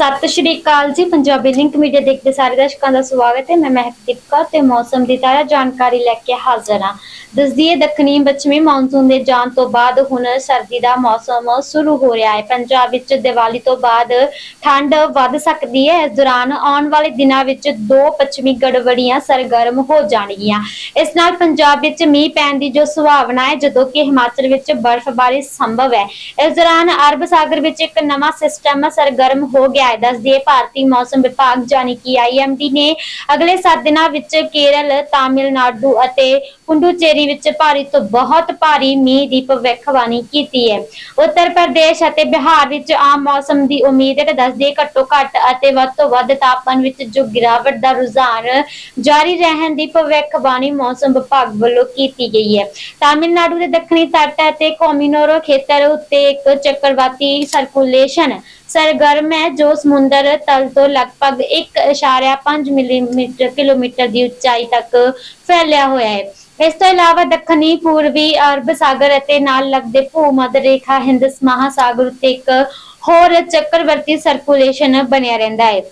ਸਤਿ ਸ਼੍ਰੀ ਅਕਾਲ ਜੀ। Punjabi link media ਦੇਖਦੇ ਸਾਰੇ ਦਰਸ਼ਕਾਂ ਦਾ ਸਵਾਗਤ ਹੈ। ਮੈਂ ਮਹਿਕਦੀਪ ਕੌਰ ਤੇ ਮੌਸਮ ਦੀ ਤਾਜ਼ਾ ਜਾਣਕਾਰੀ ਲੈ ਕੇ ਹਾਜ਼ਰ ਹਾਂ। ਦੱਸਦੀਏ ਦੱਖਣੀ ਪੱਛਮੀ ਮੌਨਸੂਨ ਦੇ ਜਾਣ ਤੋਂ ਬਾਅਦ ਹੁਣ ਸਰਦੀ ਦਾ ਮੌਸਮ ਸ਼ੁਰੂ ਹੋ ਰਿਹਾ ਹੈ। ਪੰਜਾਬ ਵਿੱਚ ਦੀਵਾਲੀ ਤੋਂ ਬਾਅਦ ਠੰਡ ਵੱਧ ਸਕਦੀ ਹੈ। ਇਸ ਦੌਰਾਨ ਆਉਣ ਵਾਲੇ ਦਿਨਾਂ ਵਿੱਚ ਦੋ ਪੱਛਮੀ ਗੜਬੜੀਆਂ ਸਰਗਰਮ ਹੋ ਜਾਣਗੀਆਂ। ਇਸ ਨਾਲ ਪੰਜਾਬ ਵਿੱਚ ਮੀਂਹ ਪੈਣ ਦੀ ਜੋ ਸੰਭਾਵਨਾ ਹੈ, ਜਦੋਂ ਕਿ ਹਿਮਾਚਲ ਵਿੱਚ ਬਰਫ਼ਬਾਰੀ ਸੰਭਵ ਹੈ। ਇਸ ਦੌਰਾਨ ਅਰਬ ਸਾਗਰ ਵਿੱਚ ਇੱਕ ਨਵਾਂ ਸਿਸਟਮ ਸਰਗਰਮ ਹੋ ਗਿਆ ਹੈ। ਦੱਸਦੀ ਹੈ ਭਾਰਤੀ ਮੌਸਮ ਵਿਭਾਗ ਜਾਣੀ ਕਿ ਆਈਐਮਡੀ ਨੇ ਅਗਲੇ 7 ਦਿਨਾਂ ਵਿੱਚ ਕੇਰਲ, ਤਾਮਿਲਨਾਡੂ ਅਤੇ ਪੁੰਡੂਚੇਰੀ ਵਿੱਚ ਭਾਰੀ ਤੋਂ ਬਹੁਤ ਭਾਰੀ ਮੀਂਹ ਦੀ ਭਵਿੱਖਬਾਣੀ ਕੀਤੀ ਹੈ। ਉੱਤਰ ਪ੍ਰਦੇਸ਼ ਅਤੇ ਬਿਹਾਰ ਵਿੱਚ ਆਮ ਮੌਸਮ ਦੀ ਉਮੀਦ ਹੈ ਤੇ ਦੱਸਦੀ ਘੱਟੋ ਘੱਟ ਅਤੇ ਵੱਧ ਤੋਂ ਵੱਧ ਤਾਪਮਾਨ ਵਿੱਚ ਜੋ ਗਿਰਾਵਟ ਦਾ ਰੁਝਾਨ ਜਾਰੀ ਰਹਿਣ ਦੀ ਭਵਿੱਖਬਾਣੀ ਮੌਸਮ ਵਿਭਾਗ ਵੱਲੋਂ ਕੀਤੀ ਗਈ ਹੈ। ਤਾਮਿਲਨਾਡੂ ਦੇ ਦੱਖਣੀ ਤੱਟ ਅਤੇ ਕੋਮਿਨੋਰੋ ਖੇਤਰ ਉੱਤੇ ਇੱਕ ਚੱਕਰਵਾਤੀ ਸਰਕੂਲੇਸ਼ਨ ਸਰਗਰਮ ਹੈ ਜੋ ਸਮੁੰਦਰ ਤਲ ਤੋਂ ਲਗਭਗ 1.5 ਮਿਲੀਮੀਟਰ ਕਿਲੋਮੀਟਰ ਦੀ ਉਚਾਈ ਤੱਕ ਫੈਲਿਆ ਹੋਇਆ ਹੈ। ਇਸ ਤੋਂ ਇਲਾਵਾ ਦੱਖਣੀ, ਪੂਰਬੀ, ਅਰਬ ਸਾਗਰ ਅਤੇ ਨਾਲ ਲੱਗਦੇ ਭੂ-ਮੱਧ ਰੇਖਾ ਹਿੰਦਸ ਮਹਾਸਾਗਰ ਉੱਤੇ ਇੱਕ ਹੋਰ ਚੱਕਰਵਰਤੀ ਸਰਕੂਲੇਸ਼ਨ ਬਣਿਆ ਰਹਿੰਦਾ ਹੈ।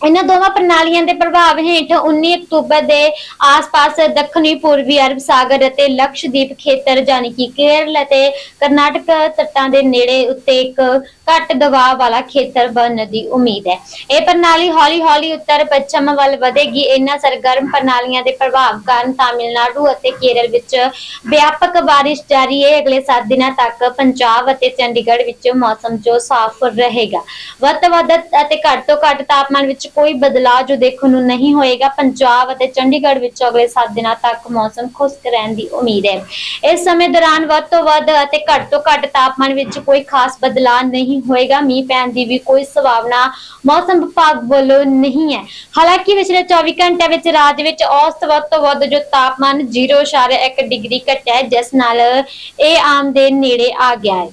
ਇਹਨਾਂ ਦੋਵਾਂ ਪ੍ਰਣਾਲੀਆਂ ਦੇ ਪ੍ਰਭਾਵ ਹੇਠ 19 ਅਕਤੂਬਰ ਦੇ ਆਸ-ਪਾਸ ਦੱਖਣੀ, ਪੂਰਬੀ ਅਰਬ ਸਾਗਰ ਅਤੇ ਲਕਸ਼ਦੀਪ ਖੇਤਰ ਜਾਨੀ ਕਿ ਕੇਰਲ ਅਤੇ ਕਰਨਾਟਕ ਤੱਟਾਂ ਦੇ ਨੇੜੇ ਉੱਤੇ ਇੱਕ ਘੱਟ ਦਬਾਅ ਵਾਲਾ ਖੇਤਰ ਬਣਨ ਦੀ ਉਮੀਦ ਹੈ। ਇਹ ਪ੍ਰਣਾਲੀ ਹੌਲੀ-ਹੌਲੀ ਉੱਤਰ ਪੱਛਮ ਵੱਲ ਵਧੇਗੀ। ਇਹਨਾਂ ਸਰਗਰਮ ਪ੍ਰਣਾਲੀਆਂ ਦੇ ਪ੍ਰਭਾਵ ਕਾਰਨ ਤਾਮਿਲਨਾਡੂ ਅਤੇ ਕੇਰਲ ਵਿੱਚ ਵਿਆਪਕ ਬਾਰਿਸ਼ ਜਾਰੀ ਹੈ। ਅਗਲੇ 7 ਦਿਨਾਂ ਤੱਕ ਪੰਜਾਬ ਅਤੇ ਚੰਡੀਗੜ੍ਹ ਵਿੱਚ ਮੌਸਮ ਜੋ ਸਾਫ਼ ਰਹੇਗਾ। ਵੱਧ ਤੋਂ ਵੱਧ ਅਤੇ ਘੱਟ ਤੋਂ ਘੱਟ ਤਾਪਮਾਨ ਵਿੱਚ ਕੋਈ ਬਦਲਾਅ ਜੋ ਦੇਖਣ ਨੂੰ ਨਹੀਂ ਹੋਏਗਾ, ਪੰਜਾਬ ਅਤੇ ਚੰਡੀਗੜ੍ਹ ਵਿੱਚ ਅਗਲੇ 7 ਦਿਨਾਂ ਤੱਕ ਮੌਸਮ ਖੁਸ਼ਕ ਰਹਿਣ ਦੀ ਉਮੀਦ ਹੈ। ਇਸ ਸਮੇਂ ਦੌਰਾਨ ਵੱਧ ਤੋਂ ਵੱਧ ਅਤੇ ਘੱਟ ਤੋਂ ਘੱਟ ਤਾਪਮਾਨ ਵਿੱਚ ਕੋਈ ਖਾਸ ਬਦਲਾਅ ਨਹੀਂ ਹੋਏਗਾ। ਮੀਂਹ ਪੈਣ ਦੀ ਵੀ ਕੋਈ ਸੰਭਾਵਨਾ ਮੌਸਮ ਵਿਭਾਗ ਵੱਲੋਂ ਨਹੀਂ ਹੈ। ਹਾਲਾਂਕਿ ਪਿਛਲੇ 24 ਘੰਟਿਆਂ ਵਿੱਚ ਰਾਜ ਵਿੱਚ ਔਸਤ ਵੱਧ ਤੋਂ ਵੱਧ ਜੋ ਤਾਪਮਾਨ 0.1 ਡਿਗਰੀ ਘਟਿਆ ਜਿਸ ਨਾਲ ਇਹ ਆਮ ਦੇ ਨੇੜੇ ਆ ਗਿਆ ਹੈ।